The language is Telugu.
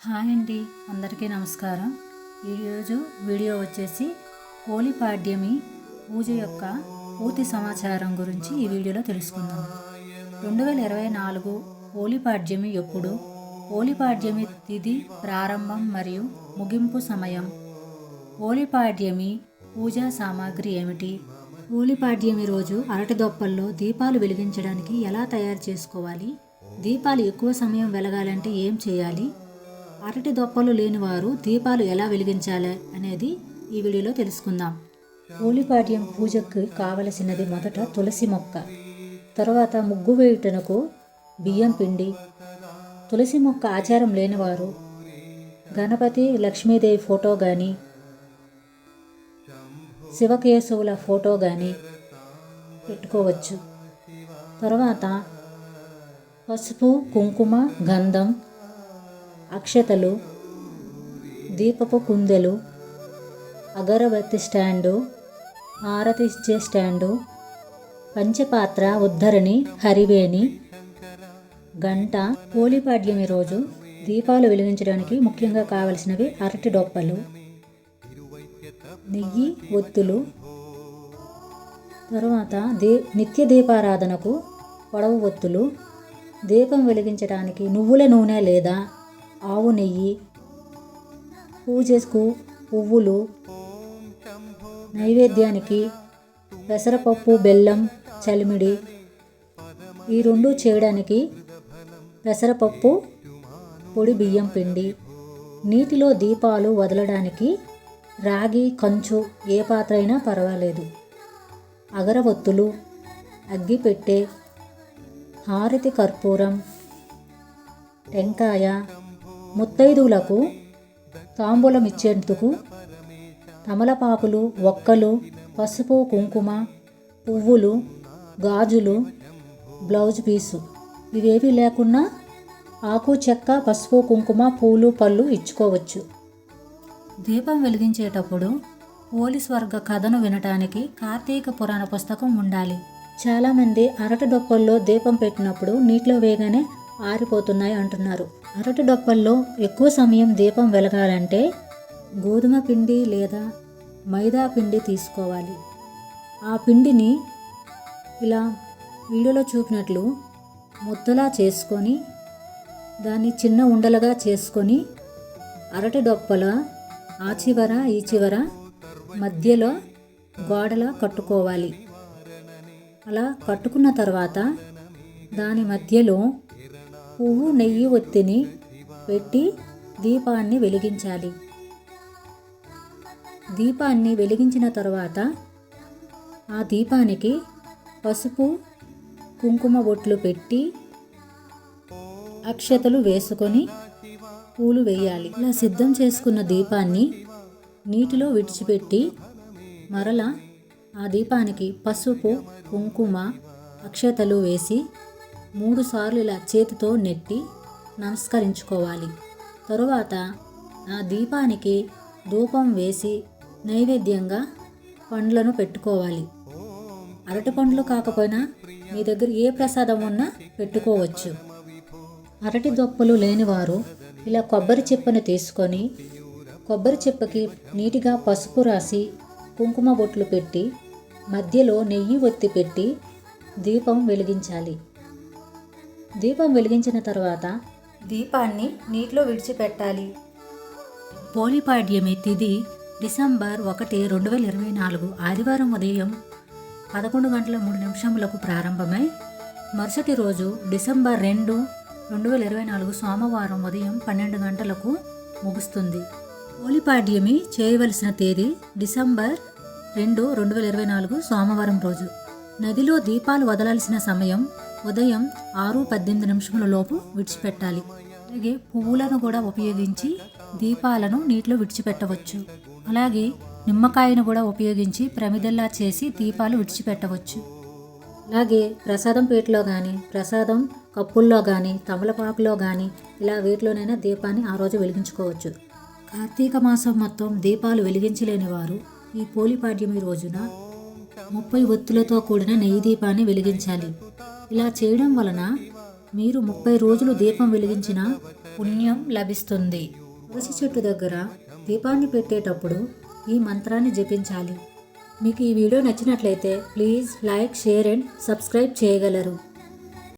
హాయ్ అండి అందరికీ నమస్కారం. ఈరోజు వీడియో వచ్చేసి హోలీపాడ్యమి పూజ యొక్క పూర్తి సమాచారం గురించి ఈ వీడియోలో తెలుసుకుందాం. రెండు వేల ఇరవై నాలుగు హోలీపాడ్యమి ఎప్పుడు? హోలీపాడ్యమి తిథి ప్రారంభం మరియు ముగింపు సమయం. హోలీపాడ్యమి పూజా సామాగ్రి ఏమిటి? హోలీపాడ్యమి రోజు అరటి దొప్పల్లో దీపాలు వెలిగించడానికి ఎలా తయారు చేసుకోవాలి? దీపాలు ఎక్కువ సమయం వెలగాలంటే ఏం చేయాలి? అరటి దొప్పలు లేని వారు దీపాలు ఎలా వెలిగించాలి అనేది ఈ వీడియోలో తెలుసుకుందాం. హోలిపాడ్యం పూజకు కావలసినది మొదట తులసి మొక్క. తర్వాత ముగ్గు వేయుటకు బియ్యం పిండి. తులసి మొక్క ఆచారం లేనివారు గణపతి లక్ష్మీదేవి ఫోటో కానీ శివకేశవుల ఫోటో కానీ పెట్టుకోవచ్చు. తర్వాత పసుపు కుంకుమ గంధం అక్షతలు దీపపు కుందెలు అగరబత్తి స్టాండు హారతి ఇచ్చే స్టాండు పంచపాత్ర ఉద్ధరణి హరివేణి గంట పోలిపాడ్యమి రోజు దీపాలు వెలిగించడానికి ముఖ్యంగా కావలసినవి అరటి డొప్పలు నెయ్యి ఒత్తులు తరువాత దే నిత్య దీపారాధనకు పొడవు ఒత్తులు దీపం వెలిగించడానికి నువ్వుల నూనె లేదా ఆవు నెయ్యి పూజకు పువ్వులు నైవేద్యానికి పెసరపప్పు బెల్లం చలిమిడి ఈ రెండు చేయడానికి పెసరపప్పు పొడి బియ్యం పిండి నీటిలో దీపాలు వదలడానికి రాగి కంచు ఏ పాత్ర అయినా పర్వాలేదు. అగరవత్తులు అగ్గిపెట్టె హారతి కర్పూరం టెంకాయ ముత్తైదువులకు తాంబూలం ఇచ్చేందుకు తమలపాకులు ఒక్కలు పసుపు కుంకుమ పువ్వులు గాజులు బ్లౌజ్ పీసు. ఇవేవి లేకున్నా ఆకు చెక్క పసుపు కుంకుమ పూలు పళ్ళు ఇచ్చుకోవచ్చు. దీపం వెలిగించేటప్పుడు పోలీస్ వర్గ కథను వినటానికి కార్తీక పురాణ పుస్తకం ఉండాలి. చాలామంది అరటి డొప్పల్లో దీపం పెట్టినప్పుడు నీటిలో వేయగానే ఆరిపోతున్నాయి అంటున్నారు. అరటి డొప్పల్లో ఎక్కువ సమయం దీపం వెలగాలంటే గోధుమ పిండి లేదా మైదా పిండి తీసుకోవాలి. ఆ పిండిని ఇలా వీడియోలో చూపినట్లు ముద్దలా చేసుకొని దాన్ని చిన్న ఉండలుగా చేసుకొని అరటి డొప్పల ఆ చివర ఈ చివర మధ్యలో గోడలా కట్టుకోవాలి. అలా కట్టుకున్న తర్వాత దాని మధ్యలో పువ్వు నెయ్యి ఒత్తిని పెట్టి దీపాన్ని వెలిగించాలి. దీపాన్ని వెలిగించిన తర్వాత ఆ దీపానికి పసుపు కుంకుమ బొట్లు పెట్టి అక్షతలు వేసుకొని పూలు వేయాలి. ఇలా సిద్ధం చేసుకున్న దీపాన్ని నీటిలో విడిచిపెట్టి మరల ఆ దీపానికి పసుపు కుంకుమ అక్షతలు వేసి మూడుసార్లు ఇలా చేతితో నెట్టి నమస్కరించుకోవాలి. తరువాత ఆ దీపానికి ధూపం వేసి నైవేద్యంగా పండ్లను పెట్టుకోవాలి. అరటి పండ్లు కాకపోయినా మీ దగ్గర ఏ ప్రసాదం ఉన్నా పెట్టుకోవచ్చు. అరటి దొప్పలు లేనివారు ఇలా కొబ్బరి చిప్పను తీసుకొని కొబ్బరి చిప్పకి నీటిగా పసుపు రాసి కుంకుమ బొట్లు పెట్టి మధ్యలో నెయ్యి ఒత్తి పెట్టి దీపం వెలిగించాలి. దీపం వెలిగించిన తర్వాత దీపాన్ని నీటిలో విడిచిపెట్టాలి. పోలిపాడ్యమి తిది డిసెంబర్ ఒకటి రెండు వేల ఇరవై నాలుగు ఆదివారం ఉదయం పదకొండు గంటల మూడు నిమిషములకు ప్రారంభమై మరుసటి రోజు డిసెంబర్ రెండు రెండు వేల ఇరవై నాలుగు సోమవారం ఉదయం పన్నెండు గంటలకు ముగుస్తుంది. పోలిపాడ్యమి చేయవలసిన తేదీ డిసెంబర్ రెండు రెండు వేల ఇరవై నాలుగు సోమవారం రోజు. నదిలో దీపాలు వదలాల్సిన సమయం ఉదయం ఆరు పద్దెనిమిది నిమిషముల లోపు విడిచిపెట్టాలి. అలాగే పువ్వులను కూడా ఉపయోగించి దీపాలను నీటిలో విడిచిపెట్టవచ్చు. అలాగే నిమ్మకాయను కూడా ఉపయోగించి ప్రమిదల్లా చేసి దీపాలు విడిచిపెట్టవచ్చు. అలాగే ప్రసాదం పీటలో కానీ ప్రసాదం కప్పుల్లో కానీ తమలపాకులో కానీ ఇలా వీటిలోనైనా దీపాన్ని ఆ రోజు వెలిగించుకోవచ్చు. కార్తీక మాసం మొత్తం దీపాలు వెలిగించలేని వారు ఈ పోలిపాడ్యమి రోజున ముప్పై ఒత్తులతో కూడిన నెయ్యి దీపాన్ని వెలిగించాలి. ఇలా చేయడం వలన మీరు ముప్పై రోజులు దీపం వెలిగించిన పుణ్యం లభిస్తుంది. తులసి చెట్టు దగ్గర దీపాన్ని పెట్టేటప్పుడు ఈ మంత్రాన్ని జపించాలి. మీకు ఈ వీడియో నచ్చినట్లయితే please like share and subscribe చేయగలరు.